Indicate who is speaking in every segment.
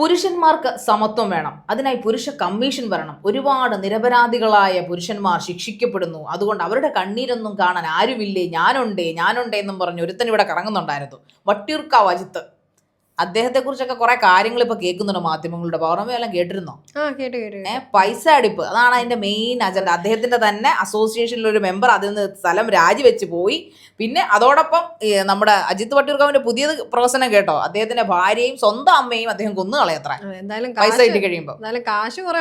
Speaker 1: പുരുഷന്മാർക്ക് സമത്വം വേണം. അതിനായി പുരുഷ കമ്മീഷൻ വരണം. ഒരുപാട് നിരപരാധികളായ പുരുഷന്മാർ ശിക്ഷിക്കപ്പെടുന്നു. അതുകൊണ്ട് അവരുടെ കണ്ണീരൊന്നും കാണാൻ ആരുമില്ലേ? ഞാനുണ്ടേ ഞാനുണ്ടേ എന്നും പറഞ്ഞ് ഒരുത്തൻ ഇവിടെ കറങ്ങുന്നുണ്ടായിരുന്നു. വട്ടിയൂർക്കാവ് അജിത്ത്. അദ്ദേഹത്തെ കുറിച്ചൊക്കെ കുറെ കാര്യങ്ങൾ ഇപ്പൊ കേൾക്കുന്നുണ്ട് മാധ്യമങ്ങളുടെ പൗർണമി എല്ലാം കേട്ടിരുന്നോ. പൈസ അടിപ്പ്. അതാണ് അതിന്റെ മെയിൻ അജണ്ട അദ്ദേഹത്തിന്റെ തന്നെ അസോസിയേഷനിൽ ഒരു മെമ്പർ അതിൽ നിന്ന് സ്ഥലം രാജിവെച്ച് പോയി. പിന്നെ അതോടൊപ്പം നമ്മുടെ അജിത് വട്ടിയൂർക്കാവിന്റെ പുതിയ പ്രവർത്തനം കേട്ടോ. അദ്ദേഹത്തിന്റെ ഭാര്യയും സ്വന്തം അമ്മയും അദ്ദേഹം കൊന്നു കളയത്ര.
Speaker 2: എന്തായാലും
Speaker 1: പൈസ കിട്ടി കഴിയുമ്പോൾ
Speaker 2: കാശ് കുറെ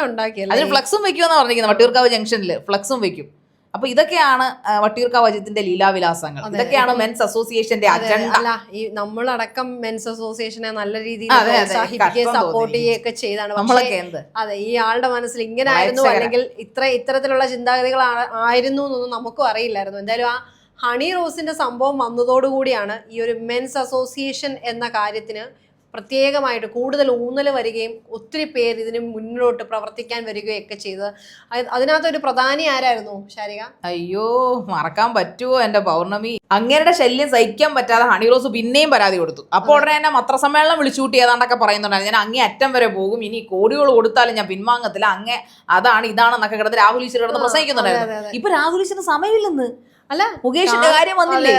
Speaker 1: അതിന് ഫ്ലക്സും വെക്കുമെന്ന് പറഞ്ഞിരിക്കുന്നത് വട്ടിയൂർക്കാവ് ജംഗ്ഷനിൽ ഫ്ലക്സും വെക്കും. അപ്പൊ ഇതൊക്കെയാണ് വട്ടിയൂർക്കാവ് അജിത്തിന്റെ ലീലാവിലാസങ്ങൾ. ഇതൊക്കെയാണ് മെൻസ് അസോസിയേഷന്റെ അജണ്ട
Speaker 2: അല്ല ഈ നമ്മളടക്കം മെൻസ് അസോസിയേഷനെ നല്ല രീതിയിൽ പ്രോത്സാഹിപ്പിക്കുകയും സപ്പോർട്ട്. ചെയ്യുകയൊക്കെ ചെയ്താണ്. പക്ഷേ
Speaker 1: നമ്മളൊക്കെ എന്ത്?
Speaker 2: അതെ ഈ ആളുടെ മനസ്സിൽ ഇങ്ങനെ ആയിരുന്നു അല്ലെങ്കിൽ ഇത്ര ഇത്തരത്തിലുള്ള ചിന്താഗതികൾ ആയിരുന്നു എന്നൊന്നും നമുക്കും അറിയില്ലായിരുന്നു. എന്തായാലും ആ ഹണി റോസിന്റെ സംഭവം വന്നതോടുകൂടിയാണ് ഈ ഒരു മെൻസ് അസോസിയേഷൻ എന്ന കാര്യത്തിന് പ്രത്യേകമായിട്ട് കൂടുതൽ ഊന്നൽ വരികയും ഒത്തിരി പേര് ഇതിന് മുന്നോട്ട് പ്രവർത്തിക്കാൻ വരികയും ഒക്കെ ചെയ്തത്. അതിനകത്ത് അതിനകത്തൊരു പ്രധാനി ആരായിരുന്നു ശാരിക?
Speaker 1: അയ്യോ മറക്കാൻ പറ്റുമോ എന്റെ പൗർണമി? അങ്ങേരുടെ ശല്യം സഹിക്കാൻ പറ്റാതെ ഹണി റോസ് പിന്നെയും പരാതി കൊടുത്തു. അപ്പോൾ ഉടനെ എന്നെ മത്രസമ്മേളനം വിളിച്ചുകൂട്ടി ഏതാണ്ടൊക്കെ പറയുന്നുണ്ടായിരുന്നു. ഞാൻ അങ്ങേ അറ്റം വരെ പോകും ഇനി കോടികൾ കൊടുത്താലും ഞാൻ പിൻവാങ്ങത്തില്ല അങ്ങേ അതാണ് ഇതാണെന്നൊക്കെ കിടന്ന് രാഹുൽ ഈശ്വർ കിടന്ന് പ്രസംഗിക്കുന്നുണ്ടായിരുന്നു. ഇപ്പൊ രാഹുൽ ഈശ്വരന് സമയമില്ലെന്ന്?
Speaker 2: അല്ല
Speaker 1: മുകേഷിന്റെ കാര്യം വന്നില്ലേ.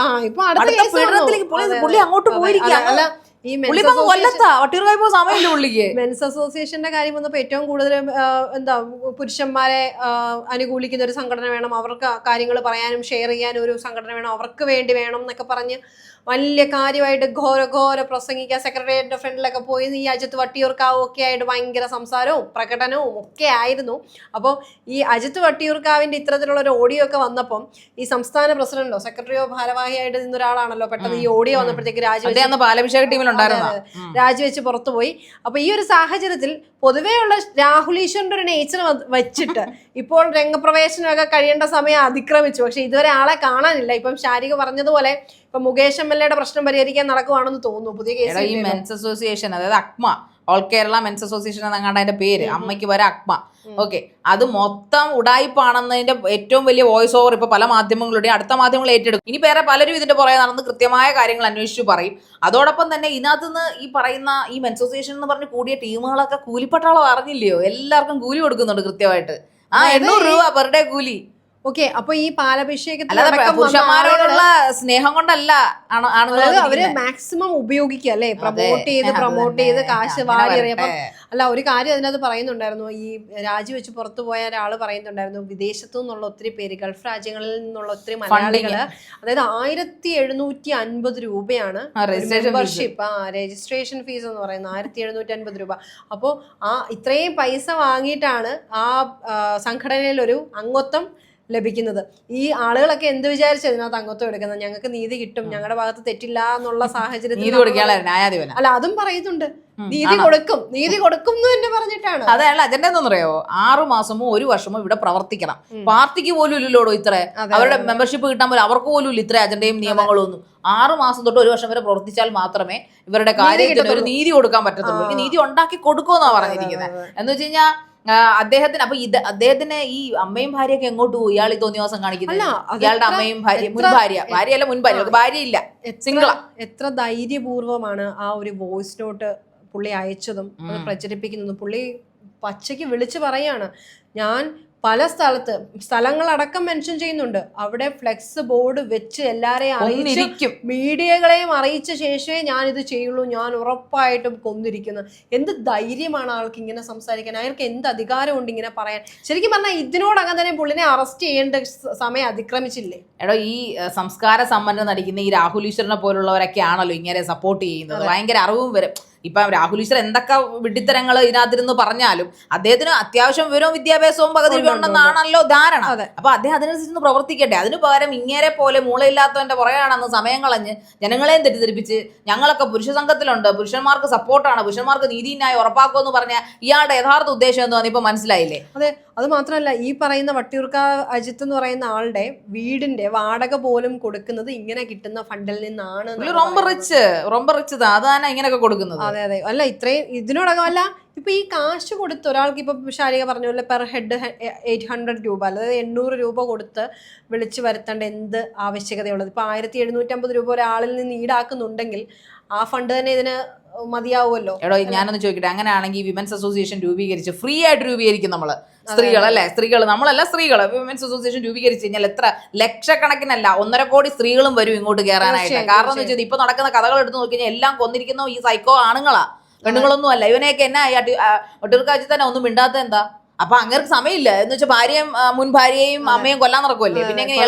Speaker 2: ആ ഇപ്പൊ അടുത്ത
Speaker 1: പുള്ളി-. അങ്ങോട്ട്
Speaker 2: അതെ, മെൻസ്
Speaker 1: കൊല്ലത്താ. വട്ടിയൂർക്കായി സമയമില്ല പുള്ളിക്ക്.
Speaker 2: മെൻസ് അസോസിയേഷന്റെ കാര്യം വന്നപ്പോ ഏറ്റവും കൂടുതൽ എന്താ പുരുഷന്മാരെ അനുകൂലിക്കുന്ന ഒരു സംഘടന വേണം. അവർക്ക് കാര്യങ്ങൾ പറയാനും ഷെയർ ചെയ്യാനും ഒരു സംഘടന വേണം. അവർക്ക് വേണ്ടി വേണം എന്നൊക്കെ പറഞ്ഞ് വലിയ കാര്യമായിട്ട് ഘോര ഘോര പ്രസംഗിക്കുക സെക്രട്ടേറിയറ്റിന്റെ ഫ്രണ്ടിലൊക്കെ പോയി. ഈ അജിത്ത് വട്ടിയൂർക്കാവും ഒക്കെ ആയിട്ട് ഭയങ്കര സംസാരവും പ്രകടനവും ഒക്കെ ആയിരുന്നു. അപ്പോൾ ഈ അജിത്ത് വട്ടിയൂർക്കാവിന്റെ ഇത്തരത്തിലുള്ള ഒരു ഓഡിയോ ഒക്കെ വന്നപ്പം ഈ സംസ്ഥാന പ്രസിഡന്റോ സെക്രട്ടറിയോ ഭാരവാഹിയായിട്ട് നിന്ന ഒരാളാണല്ലോ പെട്ടെന്ന് ഈ ഓഡിയോ വന്നപ്പോഴത്തേക്ക്
Speaker 1: രാജ്യം പാലഭിഷേക
Speaker 2: അതെ, പുറത്തു പോയി. അപ്പൊ ഈ ഒരു സാഹചര്യത്തിൽ പൊതുവെയുള്ള രാഹുൽ ഈശ്വറിന്റെ ഒരു നേച്ചർ വെച്ചിട്ട് ഇപ്പോൾ രംഗപ്രവേശനമൊക്കെ കഴിയേണ്ട സമയം അതിക്രമിച്ചു. പക്ഷെ ഇതുവരെ ആളെ കാണാനില്ല. ഇപ്പം ശാരിക പറഞ്ഞതുപോലെ ഇപ്പൊ മുകേഷ് എം എൽ എയുടെ പ്രശ്നം പരിഹരിക്കാൻ നടക്കുവാണെന്ന് തോന്നുന്നു. പുതിയ
Speaker 1: കേസ് ഈ
Speaker 2: കേസ്
Speaker 1: മെൻസ് അസോസിയേഷൻ അതായത് AKMA all Kerala men's association എന്നങ്ങാണ്ട് അതിന്റെ പേര്. അമ്മയ്ക്ക് വരെ അക്മ. ഓക്കെ അത് മൊത്തം ഉടായിപ്പാണെന്നതിന്റെ ഏറ്റവും വലിയ വോയിസ് ഓവർ ഇപ്പൊ പല മാധ്യമങ്ങളുടെയും അടുത്ത മാധ്യമങ്ങൾ ഏറ്റെടുക്കും. ഇനി വേറെ പലരും ഇതിന്റെ പുറകെ നടന്ന് കൃത്യമായ കാര്യങ്ങൾ അന്വേഷിച്ചു പറയും. അതോടൊപ്പം തന്നെ ഇതിനകത്ത് നിന്ന് ഈ പറയുന്ന ഈ മെൻസ് അസോസിയേഷൻ എന്ന് പറഞ്ഞ് കൂടിയ ടീമുകളൊക്കെ കൂലിപ്പട്ടാളം അറിഞ്ഞില്ലയോ? എല്ലാവർക്കും കൂലി കൊടുക്കുന്നുണ്ട് കൃത്യമായിട്ട്. ആ എണ്ണൂറ് രൂപ പെർ ഡേ കൂലി.
Speaker 2: ഓക്കെ അപ്പൊ ഈ പാലഭിഷേകത്തിൽ
Speaker 1: പുരുഷന്മാരോടുള്ള സ്നേഹം കൊണ്ടല്ല അവർ
Speaker 2: മാക്സിമം ഉപയോഗിക്കുക അല്ലെ. പ്രൊമോട്ട് ചെയ്ത് പ്രൊമോട്ട് ചെയ്ത് കാശ്
Speaker 1: അങ്ങനെ
Speaker 2: വാരി
Speaker 1: അറിയാം
Speaker 2: അല്ല ഒരു കാര്യം അതിനകത്ത് പറയുന്നുണ്ടായിരുന്നു. ഈ രാജിവെച്ച് പുറത്തു പോയ ഒരാൾ പറയുന്നുണ്ടായിരുന്നു വിദേശത്തു നിന്നുള്ള ഒത്തിരി പേര് ഗൾഫ് രാജ്യങ്ങളിൽ നിന്നുള്ള ഒത്തിരി മലയാളികൾ അതായത് ആയിരത്തി എഴുന്നൂറ്റി അൻപത് രൂപയാണ് മെമ്പർഷിപ്പ് ആ രജിസ്ട്രേഷൻ ഫീസ് എന്ന് പറയുന്നത് ആയിരത്തി എഴുന്നൂറ്റി അൻപത് രൂപ. അപ്പോൾ ആ ഇത്രയും പൈസ വാങ്ങിയിട്ടാണ് ആ ആ, സംഘടനയിൽ ഒരു അംഗത്വം ലഭിക്കുന്നത്. ഈ ആളുകളൊക്കെ എന്ത് വിചാരിച്ചു ഇതിനകത്ത് അംഗത്വം എടുക്കുന്നത്? ഞങ്ങൾക്ക് നീതി കിട്ടും. ഞങ്ങളുടെ ഭാഗത്ത് തെറ്റില്ല എന്നുള്ള സാഹചര്യത്തിൽ അല്ല അതും പറയുന്നുണ്ട്. നീതി കൊടുക്കും. നീതി കൊടുക്കും എന്ന് തന്നെ പറഞ്ഞിട്ടാണ്.
Speaker 1: അതല്ല അജണ്ട എന്നറിയാവോ ആറു മാസമോ ഒരു വർഷമോ ഇവിടെ പ്രവർത്തിക്കണം. പാർട്ടിക്ക് പോലും ഇല്ലല്ലോടോ ഇത്ര? അവരുടെ മെമ്പർഷിപ്പ് കിട്ടാൻ പോലും അവർക്ക് പോലും ഇല്ല ഇത്ര അജണ്ടയും നിയമങ്ങളും ഒന്നും. ആറു മാസം തൊട്ട് ഒരു വർഷം വരെ പ്രവർത്തിച്ചാൽ മാത്രമേ ഇവരുടെ കാര്യത്തിന് ഒരു നീതി കൊടുക്കാൻ പറ്റത്തുള്ളൂ. നീതി ഉണ്ടാക്കി കൊടുക്കുമെന്നാണ് പറഞ്ഞിരിക്കുന്നത് എന്ന് വെച്ച് കഴിഞ്ഞാൽ അദ്ദേഹത്തിന് അപ്പൊ ഇത് അദ്ദേഹത്തിന് ഈ അമ്മയും ഭാര്യയൊക്കെ എങ്ങോട്ട് പോകും ഇയാൾ ഈ തോന്നിയ ദിവസം കാണിക്കുന്നത് ഇയാളുടെ അമ്മയും ഭാര്യ മുൻ ഭാര്യ ഭാര്യയല്ല മുൻ ഭാര്യ ഭാര്യ ഭാര്യയില്ല.
Speaker 2: എത്ര-
Speaker 1: സിംഗിളാ.
Speaker 2: എത്ര ധൈര്യപൂർവമാണ് ആ ഒരു വോയിസ് നോട്ട് പുള്ളി അയച്ചതും പ്രചരിപ്പിക്കുന്നതും. പുള്ളി പച്ചയ്ക്ക് വിളിച്ചു പറയാണ് ഞാൻ പല സ്ഥലത്ത് സ്ഥലങ്ങളടക്കം മെൻഷൻ ചെയ്യുന്നുണ്ട്. അവിടെ ഫ്ലെക്സ് ബോർഡ് വെച്ച് എല്ലാരെയും
Speaker 1: അറിയിച്ചിരിക്കും
Speaker 2: മീഡിയകളെയും അറിയിച്ച ശേഷമേ ഞാൻ ഇത് ചെയ്യുള്ളൂ. ഞാൻ ഉറപ്പായിട്ടും കൊന്നിരിക്കുന്നു. എന്ത് ധൈര്യമാണ് ആൾക്ക് ഇങ്ങനെ സംസാരിക്കാൻ? അയാൾക്ക് എന്ത് അധികാരമുണ്ട് ഇങ്ങനെ പറയാൻ? ശരിക്കും പറഞ്ഞാൽ ഇതിനോടകം തന്നെ പുള്ളിനെ അറസ്റ്റ് ചെയ്യേണ്ട സമയം അതിക്രമിച്ചില്ലേ?
Speaker 1: എടോ ഈ സംസ്കാര സമ്പന്നം നടിക്കുന്ന ഈ രാഹുൽ ഈശ്വരനെ പോലുള്ളവരൊക്കെ ആണല്ലോ ഇങ്ങനെ സപ്പോർട്ട് ചെയ്യുന്നത്. ഭയങ്കര അറിവും വരും. ഇപ്പം രാഹുൽ ഈശ്വർ എന്തൊക്കെ വിഡിത്തരങ്ങൾ ഇതിനകത്തിരുന്ന് പറഞ്ഞാലും അദ്ദേഹത്തിന് അത്യാവശ്യം വിവരവും വിദ്യാഭ്യാസവും പകുതി
Speaker 2: ഉണ്ട്,
Speaker 1: ഉണ്ടെന്നാണല്ലോ ധാരണ. അപ്പൊ അദ്ദേഹം അതിനനുസരിച്ച് പ്രവർത്തിക്കട്ടെ. അതിന് പകരം ഇങ്ങേരെ പോലെ മൂളയില്ലാത്തവന്റെ പുറകെയാണെന്ന് സമയം കളഞ്ഞ് ജനങ്ങളെയും തെറ്റിദ്ധരിപ്പിച്ച് ഞങ്ങളൊക്കെ പുരുഷ സംഘത്തിലുണ്ട്. പുരുഷന്മാർക്ക് സപ്പോർട്ടാണ്. പുരുഷന്മാർക്ക് നീതിന്യായം ഉറപ്പാക്കുമെന്ന് പറഞ്ഞ ഇയാളുടെ യഥാർത്ഥ ഉദ്ദേശം എന്ന് പറഞ്ഞപ്പോൾ മനസ്സിലായില്ലേ?
Speaker 2: അതെ. അത് മാത്രമല്ല ഈ പറയുന്ന വട്ടിയൂർക്ക അജിത്ത് എന്ന് പറയുന്ന ആളുടെ വീടിന്റെ വാടക പോലും കൊടുക്കുന്നത് ഇങ്ങനെ കിട്ടുന്ന ഫണ്ടിൽ നിന്നാണ്
Speaker 1: റൊമ്പ റിച്ച്. റൊമ്പ റിച്ച് അത് തന്നെ ഇങ്ങനെയൊക്കെ കൊടുക്കുന്നത്.
Speaker 2: അതെ അതെ. അല്ല ഇത്രയും ഇതിനോടകം അല്ല ഇപ്പൊ ഈ കാശ് കൊടുത്ത് ഒരാൾക്ക് ഇപ്പൊ ശാരിക പറഞ്ഞ പോലെ പെർ ഹെഡ് എയ്റ്റ് ഹൺഡ്രഡ് രൂപ അതായത് എണ്ണൂറ് രൂപ കൊടുത്ത് വിളിച്ചു വരുത്തേണ്ട എന്ത് ആവശ്യകതയുള്ളത്? ഇപ്പൊ ആയിരത്തി എഴുന്നൂറ്റമ്പത് രൂപ ഒരാളിൽ നിന്ന് ഈടാക്കുന്നുണ്ടെങ്കിൽ ആ ഫണ്ട് തന്നെ ഇതിന് മതിയാവുമല്ലോ.
Speaker 1: എടോ ഞാനൊന്ന് ചോദിക്കട്ടെ. അങ്ങനെയാണെങ്കിൽ വിമൻസ് അസോസിയേഷൻ രൂപീകരിച്ച് ഫ്രീ ആയിട്ട് രൂപീകരിക്കും നമ്മൾ സ്ത്രീകൾ അല്ലെ? സ്ത്രീകൾ നമ്മളല്ല സ്ത്രീകൾ വിമൻസ് അസോസിയേഷൻ രൂപീകരിച്ച് കഴിഞ്ഞാൽ എത്ര? ലക്ഷക്കണക്കിനല്ല ഒന്നര കോടി സ്ത്രീകളും വരും ഇങ്ങോട്ട് കയറാനായിട്ട് കാരണം എന്ന് വെച്ചാൽ ഇപ്പൊ നടക്കുന്ന കഥകൾ എടുത്ത് നോക്കി കഴിഞ്ഞാൽ എല്ലാം കൊന്നിരിക്കുന്ന ഈ സൈക്കോ ആണുങ്ങളാ. പെണ്ണുങ്ങളൊന്നും അല്ല. ഇവനെയൊക്കെ എന്നാ ഒട്ടിർക്കാച്ചി തന്നെ ഒന്നും മിണ്ടാത്ത എന്താ? അപ്പൊ അങ്ങനെ സമയമില്ല. എന്ന് വെച്ചാൽ ഭാര്യയും മുൻ ഭാര്യയും അമ്മയും കൊല്ലാൻ നടക്കുമല്ലേ പിന്നെ എങ്ങനെ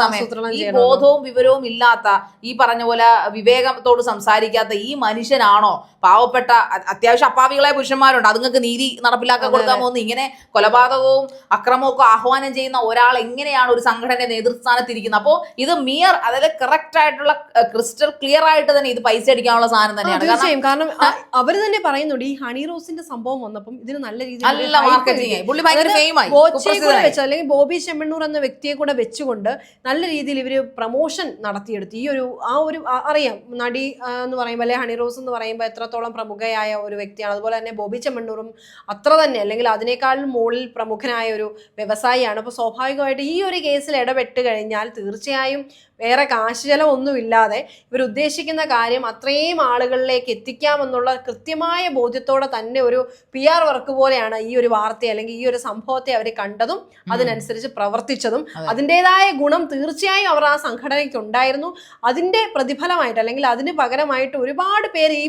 Speaker 1: സമയം? ഈ ബോധവും വിവരവും ഇല്ലാത്ത ഈ പറഞ്ഞ പോലെ വിവേകത്തോട് സംസാരിക്കാത്ത ഈ മനുഷ്യനാണോ പാവപ്പെട്ട അത്യാവശ്യം അപ്പാവികളായ പുരുഷന്മാരുണ്ട്. അതുങ്ങൾക്ക് നീതി നടപ്പിലാക്കാൻ കൊടുക്കാൻ പോകുന്നു. ഇങ്ങനെ കൊലപാതകവും അക്രമവും ഒക്കെ ആഹ്വാനം ചെയ്യുന്ന ഒരാൾ എങ്ങനെയാണ് ഒരു സംഘടനയുടെ നേതൃസ്ഥാനത്തിരിക്കുന്നത്? അപ്പോൾ ഇത് മിയർ അതായത് കറക്റ്റ് ആയിട്ടുള്ള ക്രിസ്റ്റൽ ക്ലിയർ ആയിട്ട് തന്നെ ഇത് പൈസ അടിക്കാനുള്ള സാധനം തന്നെയാണ്. കാരണം
Speaker 2: തീർച്ചയായും. കാരണം അ- അവർ തന്നെ പറയുന്നുണ്ട് ഈ ഹണി റോസിന്റെ സംഭവം വന്നപ്പം ഇതിന് നല്ല രീതിയിൽ
Speaker 1: മാർക്കറ്റിംഗ്
Speaker 2: കിട്ടി.
Speaker 1: പുള്ളി ഭയങ്കര ഫെയിമായി
Speaker 2: വെച്ച് അല്ലെങ്കിൽ ബോബി ചെമ്മണ്ണൂർ എന്ന വ്യക്തിയെ കൂടെ വെച്ചുകൊണ്ട് നല്ല രീതിയിൽ ഇവർ പ്രൊമോഷൻ നടത്തിയെടുത്തു. ഈ ഒരു ആ ഒരു അറിയാം. നടി എന്ന് പറയുമ്പോൾ അല്ലെങ്കിൽ ഹണി റോസ് എന്ന് പറയുമ്പോൾ എത്രത്തോളം പ്രമുഖയായ ഒരു വ്യക്തിയാണ്. അതുപോലെ തന്നെ ബോബി ചെമ്മണ്ണൂറും അത്ര തന്നെ അല്ലെങ്കിൽ അതിനേക്കാൾ മുകളിൽ പ്രമുഖനായ ഒരു വ്യവസായിയാണ്. അപ്പോൾ സ്വാഭാവികമായിട്ട് ഈ ഒരു കേസിൽ ഇടപെട്ട് കഴിഞ്ഞാൽ തീർച്ചയായും വേറെ കാശ് ചെലവൊന്നും ഇവരുദ്ദേശിക്കുന്ന കാര്യം അത്രയും ആളുകളിലേക്ക് എത്തിക്കാമെന്നുള്ള കൃത്യമായ ബോധ്യത്തോടെ തന്നെ ഒരു പി ആർ വർക്ക് പോലെയാണ് ഈ ഒരു വാർത്ത അല്ലെങ്കിൽ ഈ ഒരു സംഭവത്തെ അവർ കണ്ടതും അതിനനുസരിച്ച് പ്രവർത്തിച്ചതും.
Speaker 1: അതെ.
Speaker 2: അതിന്റെതായ ഗുണം തീർച്ചയായും അവർ ആ സംഘടനയ്ക്ക് ഉണ്ടായിരുന്നു അതിന്റെ പ്രതിഫലമായിട്ട് അല്ലെങ്കിൽ അതിന് പകരമായിട്ട് ഒരുപാട് പേര് ഈ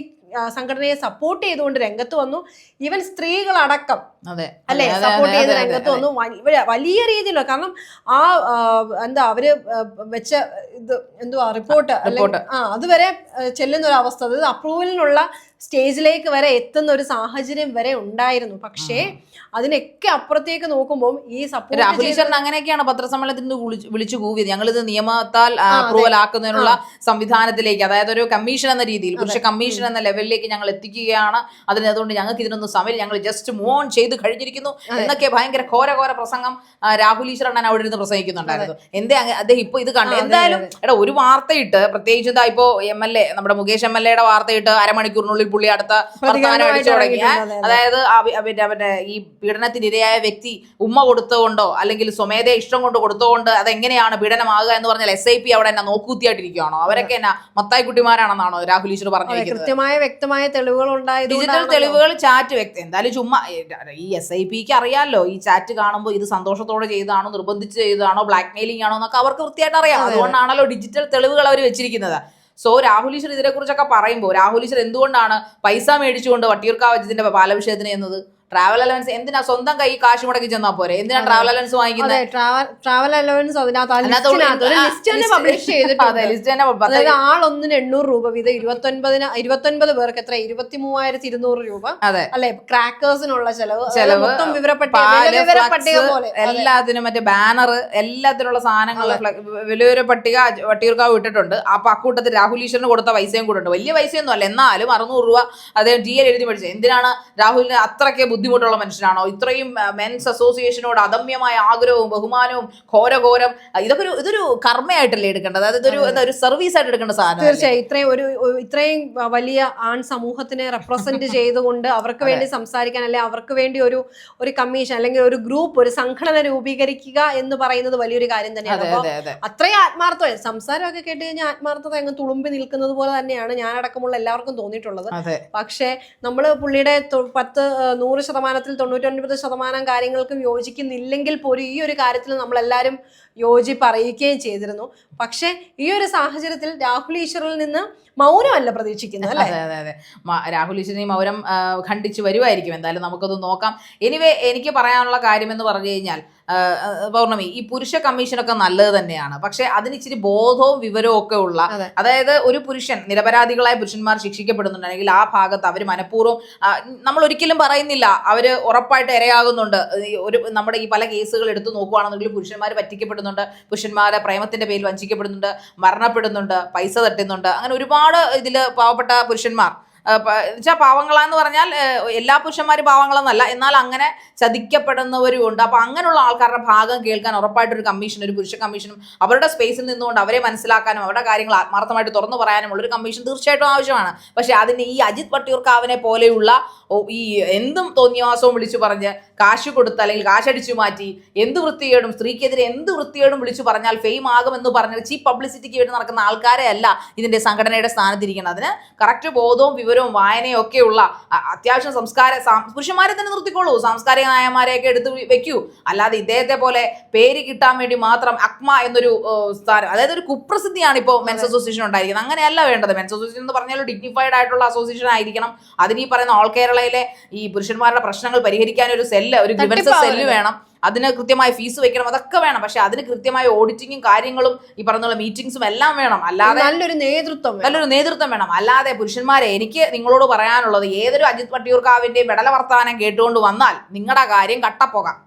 Speaker 2: സംഘടനയെ സപ്പോർട്ട് ചെയ്തുകൊണ്ട് രംഗത്ത് വന്നു. ഈവൻ സ്ത്രീകളടക്കം
Speaker 1: അതെ.
Speaker 2: അല്ലെ? സപ്പോർട്ട് ചെയ്ത് രംഗത്ത് വന്നു. വലിയ- രീതിയിലോ രീതിയിലുള്ള കാരണം ആ എന്താ അവർ വെച്ച ഇത് എന്തുവാ റിപ്പോർട്ട് അല്ലെങ്കിൽ ആ അതുവരെ ചെല്ലുന്ന ഒരു അവസ്ഥ അതായത് അപ്രൂവലിനുള്ള സ്റ്റേജിലേക്ക് വരെ എത്തുന്ന ഒരു സാഹചര്യം വരെ ഉണ്ടായിരുന്നു. പക്ഷേ അതിനൊക്കെ അപ്പുറത്തേക്ക് നോക്കുമ്പോൾ ഈ സപ്പോർട്ട്
Speaker 1: രാഹുൽ ഈശ്വരൻ അങ്ങനെയൊക്കെയാണ് പത്രസമ്മേളനത്തിൽ നിന്ന് വിളിച്ചു കൂവിയത്. ഞങ്ങൾ ഇത് നിയമത്താൽ അപ്രൂവൽ ആക്കുന്നതിനുള്ള സംവിധാനത്തിലേക്ക് അതായത് ഒരു കമ്മീഷൻ എന്ന രീതിയിൽ പുരുഷ കമ്മീഷൻ എന്ന ലെവലിലേക്ക് ഞങ്ങൾ എത്തിക്കുകയാണ്. അതിന് അതുകൊണ്ട് ഞങ്ങൾക്ക് ഇതിനൊന്നും സമയം ഞങ്ങൾ ജസ്റ്റ് മൂവ് ഓൺ ചെയ്ത് കഴിഞ്ഞിരിക്കുന്നു എന്നൊക്കെ ഭയങ്കര ഘോര ഘോര പ്രസംഗം രാഹുൽ ഈശ്വരൻ അവിടെ ഇരുന്ന് പ്രസംഗിക്കുന്നുണ്ടായിരുന്നു. എന്തേ അദ്ദേഹം ഇപ്പൊ ഇത് കണ്ടു എന്തായാലും എടാ ഒരു വാർത്തയിട്ട് പ്രത്യേകിച്ച് ഇതാ ഇപ്പോ എം എൽ എ നമ്മുടെ മുകേഷ് എം എൽ എയുടെ വാർത്തയിട്ട് അരമണിക്കൂറിനുള്ളിൽ പുള്ളി അടുത്ത വർത്തമാനം അടിച്ചു തുടങ്ങി. അതായത് പിന്നെ അവന്റെ ഈ പീഡനത്തിനിരയായ വ്യക്തി ഉമ്മ കൊടുത്തുകൊണ്ടോ അല്ലെങ്കിൽ സ്വമേധയ ഇഷ്ടം കൊണ്ട് കൊടുത്തുകൊണ്ട് അതെങ്ങനെയാണ് പീഡനമാകുക എന്ന് പറഞ്ഞാൽ എസ് ഐ പി അവിടെ എന്നാ നോക്കൂത്തിയായിട്ടിരിക്കുകയാണോ അവരൊക്കെ എന്നാ മത്തായി കുട്ടിമാരാണെന്നാണോ രാഹുൽ ഈശ്വർ പറഞ്ഞിരിക്കുന്നത്?
Speaker 2: കൃത്യമായ വ്യക്തമായ തെളിവുകൾ
Speaker 1: ഡിജിറ്റൽ തെളിവുകൾ ചാറ്റ് വ്യക്തി എന്തായാലും ചുമ്മാ ഈ എസ് ഐ പിക്ക് അറിയാമല്ലോ ഈ ചാറ്റ് കാണുമ്പോൾ ഇത് സന്തോഷത്തോടെ ചെയ്തതാണോ നിർബന്ധിച്ച് ചെയ്തതാണോ ബ്ലാക്ക് മെയിലിംഗ് ആണോ എന്നൊക്കെ അവർക്ക് വൃത്തിയായിട്ട് അറിയാം.
Speaker 2: അതെ, അതെ.
Speaker 1: അതുകൊണ്ടാണല്ലോ ഡിജിറ്റൽ തെളിവുകൾ അവർ വെച്ചിരിക്കുന്നത്. സോ രാഹുൽ ഈശ്വർ ഇതിനെക്കുറിച്ചൊക്കെ പറയുമ്പോൾ രാഹുൽ ഈശ്വർ എന്തുകൊണ്ടാണ് പൈസ മേടിച്ചുകൊണ്ട് വട്ടിയൂർക്കാവ് ഇതിന്റെ പാലഭിഷേകത്തിന് എന്നത് ട്രാവൽ അലവൻസ് എന്തിനാ സ്വന്തം കൈ കാശ് മുടക്കി ചെന്നാ പോരെ? എന്തിനാ ട്രാവൽ അലവൻസ് വാങ്ങിക്കുന്നത്
Speaker 2: ട്രാവൽ അലവൻസ് അതിനകത്ത് ആളൊന്നിന് എണ്ണൂറ് രൂപ വീതം ഇരുപത്തൊൻപതിന് ഇരുപത്തൊൻപത് പേർക്ക് എത്ര ഇരുപത്തി മൂവായിരത്തി ഇരുന്നൂറ് രൂപ.
Speaker 1: അതെ.
Speaker 2: അല്ലെ? ക്രാക്കേഴ്സിനുള്ള ചെലവ്.
Speaker 1: ചെലവ്,
Speaker 2: മൊത്തം വിവരപ്പട്ടിക പാൽ.
Speaker 1: എല്ലാത്തിനും മറ്റേ ബാനർ എല്ലാത്തിനുള്ള സാധനങ്ങൾ വിലവര പട്ടിക വട്ടിയൂർക്കാവ് ഇട്ടിട്ടുണ്ട്. അപ്പൊ അക്കൂട്ടത്തിൽ രാഹുൽ ഈശ്വരന് കൊടുത്ത പൈസയും കൂടെ ഉണ്ട്. വലിയ പൈസയൊന്നും അല്ല എന്നാലും അറുന്നൂറ് രൂപ അദ്ദേഹം ജി എൽ എഴുതി പഠിച്ചത് എന്തിനാണ് രാഹുലിന് അത്രയ്ക്ക് ബുദ്ധിമുട്ടുള്ള മനുഷ്യനാണോ? ഇത്രയും മെൻസ് അസോസിയേഷനോട് അദമ്യമായ ആഗ്രഹവും ബഹുമാനവും ഘോരഘോരം ഇതൊക്കെ ഒരു ഇതൊരു കർമ്മയായിട്ടല്ലേ എടുക്കേണ്ടത്? അതായത് ഇതൊരു എന്താ ഒരു സർവീസ് ആയിട്ട് എടുക്കേണ്ട സാധനം
Speaker 2: തീർച്ചയായും. ഇത്രയും ഒരു ഇത്രയും വലിയ ആൺ സമൂഹത്തിനെ റെപ്രസെന്റ് ചെയ്തുകൊണ്ട് അവർക്ക് വേണ്ടി സംസാരിക്കാൻ അല്ലെ അവർക്ക് വേണ്ടി ഒരു ഒരു കമ്മീഷൻ അല്ലെങ്കിൽ ഒരു ഗ്രൂപ്പ് ഒരു സംഘടന രൂപീകരിക്കുക എന്ന് പറയുന്നത് വലിയൊരു കാര്യം തന്നെയാണ്. അത്രയും ആത്മാർത്ഥമായി സംസാരമൊക്കെ കേട്ട് കഴിഞ്ഞാൽ ആത്മാർത്ഥത അങ്ങ് തുളുമ്പി നിൽക്കുന്നത് പോലെ തന്നെയാണ് ഞാൻ അടക്കമുള്ള എല്ലാവർക്കും തോന്നിയിട്ടുള്ളത്. പക്ഷേ നമ്മൾ പുള്ളിയുടെ പത്ത് നൂറ് ശതമാനത്തിൽ തൊണ്ണൂറ്റൊൻപത് ശതമാനം കാര്യങ്ങൾക്കും യോജിക്കുന്നില്ലെങ്കിൽ പോലും ഈ ഒരു കാര്യത്തിൽ നമ്മളെല്ലാവരും യോജിപ്പ് അറിയിക്കുകയും ചെയ്തിരുന്നു. പക്ഷേ ഈ ഒരു സാഹചര്യത്തിൽ രാഹുൽ ഈശ്വറിൽ നിന്ന് മൗനമല്ല പ്രതീക്ഷിക്കുന്നത്
Speaker 1: അതെ അതെ അതെ. രാഹുൽ രാഹുൽ ഈശ്വരനെ മൗനം ഖണ്ഡിച്ച് വരുമായിരിക്കും എന്തായാലും നമുക്കത് നോക്കാം. എനിവേ എനിക്ക് പറയാനുള്ള കാര്യം എന്ന് പറഞ്ഞു കഴിഞ്ഞാൽ പൗർണമി. ഈ പുരുഷ കമ്മീഷനൊക്കെ നല്ലത് തന്നെയാണ്. പക്ഷെ അതിന് ഇച്ചിരി ബോധവും വിവരവും ഒക്കെ ഉള്ള അതായത് ഒരു പുരുഷൻ നിരപരാധികളായ പുരുഷന്മാർ ശിക്ഷിക്കപ്പെടുന്നുണ്ടെങ്കിൽ ആ ഭാഗത്ത് അവർ മനഃപൂർവം നമ്മൾ ഒരിക്കലും പറയുന്നില്ല. അവർ ഉറപ്പായിട്ട് ഇരയാകുന്നുണ്ട്. ഒരു നമ്മുടെ ഈ പല കേസുകൾ എടുത്തു നോക്കുകയാണെന്നുണ്ടെങ്കിൽ പുരുഷന്മാർ പറ്റിക്കപ്പെടുന്നുണ്ട്. പുരുഷന്മാരെ പ്രേമത്തിന്റെ പേരിൽ വഞ്ചിക്കപ്പെടുന്നുണ്ട്. മരണപ്പെടുന്നുണ്ട്. പൈസ തട്ടുന്നുണ്ട്. അങ്ങനെ ഒരുപാട് ഇതിൽ പാവപ്പെട്ട പുരുഷന്മാർ. വെച്ചാൽ പാവങ്ങളാന്ന് പറഞ്ഞാൽ എല്ലാ പുരുഷന്മാരും പാവങ്ങളെന്നല്ല. എന്നാൽ അങ്ങനെ ചതിക്കപ്പെടുന്നവരും ഉണ്ട് അപ്പൊ അങ്ങനെയുള്ള ആൾക്കാരുടെ ഭാഗം കേൾക്കാൻ ഉറപ്പായിട്ടൊരു കമ്മീഷൻ ഒരു പുരുഷ കമ്മീഷനും അവരുടെ സ്പേസിൽ നിന്നുകൊണ്ട് അവരെ മനസ്സിലാക്കാനും അവരുടെ കാര്യങ്ങൾ ആത്മാർത്ഥമായിട്ട് തുറന്നു പറയാനുമുള്ള ഒരു കമ്മീഷൻ തീർച്ചയായിട്ടും ആവശ്യമാണ്. പക്ഷേ അതിന് ഈ അജിത് പട്ടിയൂർക്കാവിനെ പോലെയുള്ള ഈ എന്തും തോന്നിയവാസവും വിളിച്ചു പറഞ്ഞ് കാശ് കൊടുത്ത് അല്ലെങ്കിൽ കാശടിച്ചു മാറ്റി എന്ത് വൃത്തികേടും സ്ത്രീക്കെതിരെ എന്ത് വൃത്തികേടും വിളിച്ചു പറഞ്ഞാൽ ഫെയിം ആകുമെന്ന് പറഞ്ഞ് ചീപ്പ് പബ്ലിസിറ്റിക്ക് വേണ്ടി നടക്കുന്ന ആൾക്കാരെ അല്ല ഇതിന്റെ സംഘടനയുടെ സ്ഥാനത്തിരിക്കണം അതിന് കറക്റ്റ് ബോധവും വിവരവും വായനയും ഒക്കെയുള്ള അത്യാവശ്യം സംസ്കാര പുരുഷന്മാരെ തന്നെ നിർത്തിക്കോളൂ. സാംസ്കാരിക നായന്മാരെയൊക്കെ എടുത്ത് വെക്കൂ. അല്ലാതെ ഇദ്ദേഹത്തെ പോലെ പേര് കിട്ടാൻ വേണ്ടി മാത്രം അക്മ എന്നൊരു സ്ഥാനം അതായത് ഒരു കുപ്രസിദ്ധിയാണ് ഇപ്പോൾ മെൻസ് അസോസിയേഷൻ ഉണ്ടായിരിക്കുന്നത്. അങ്ങനെയല്ല വേണ്ടത്. മെൻസ് അസോസിയേഷൻ എന്ന് പറഞ്ഞാൽ ഡിഗ്നിഫൈഡ് ആയിട്ടുള്ള അസോസിയേഷൻ ആയിരിക്കണം. അതിന് ഈ പറയുന്ന ഓൾ കേരളയിലെ ഈ പുരുഷന്മാരുടെ പ്രശ്നങ്ങൾ പരിഹരിക്കാൻ ഒരു സെല്ല് ഒരു. സെല്ല് വേണം. അതിന് കൃത്യമായ ഫീസ് വെക്കണം. അതൊക്കെ വേണം. പക്ഷെ അതിന് കൃത്യമായ ഓഡിറ്റിങ്ങും കാര്യങ്ങളും ഈ പറഞ്ഞ മീറ്റിംഗ്സും എല്ലാം വേണം. അല്ലാതെ
Speaker 2: നല്ലൊരു നേതൃത്വം.
Speaker 1: നല്ലൊരു നേതൃത്വം വേണം. അല്ലാതെ പുരുഷന്മാരെ എനിക്ക് നിങ്ങളോട് പറയാനുള്ളത് ഏതൊരു അജിത് പട്ടിയൂർക്കാവിന്റെയും മെഡല വർത്താനം കേട്ടുകൊണ്ട് വന്നാൽ നിങ്ങളുടെ കാര്യം കട്ടപ്പോകാം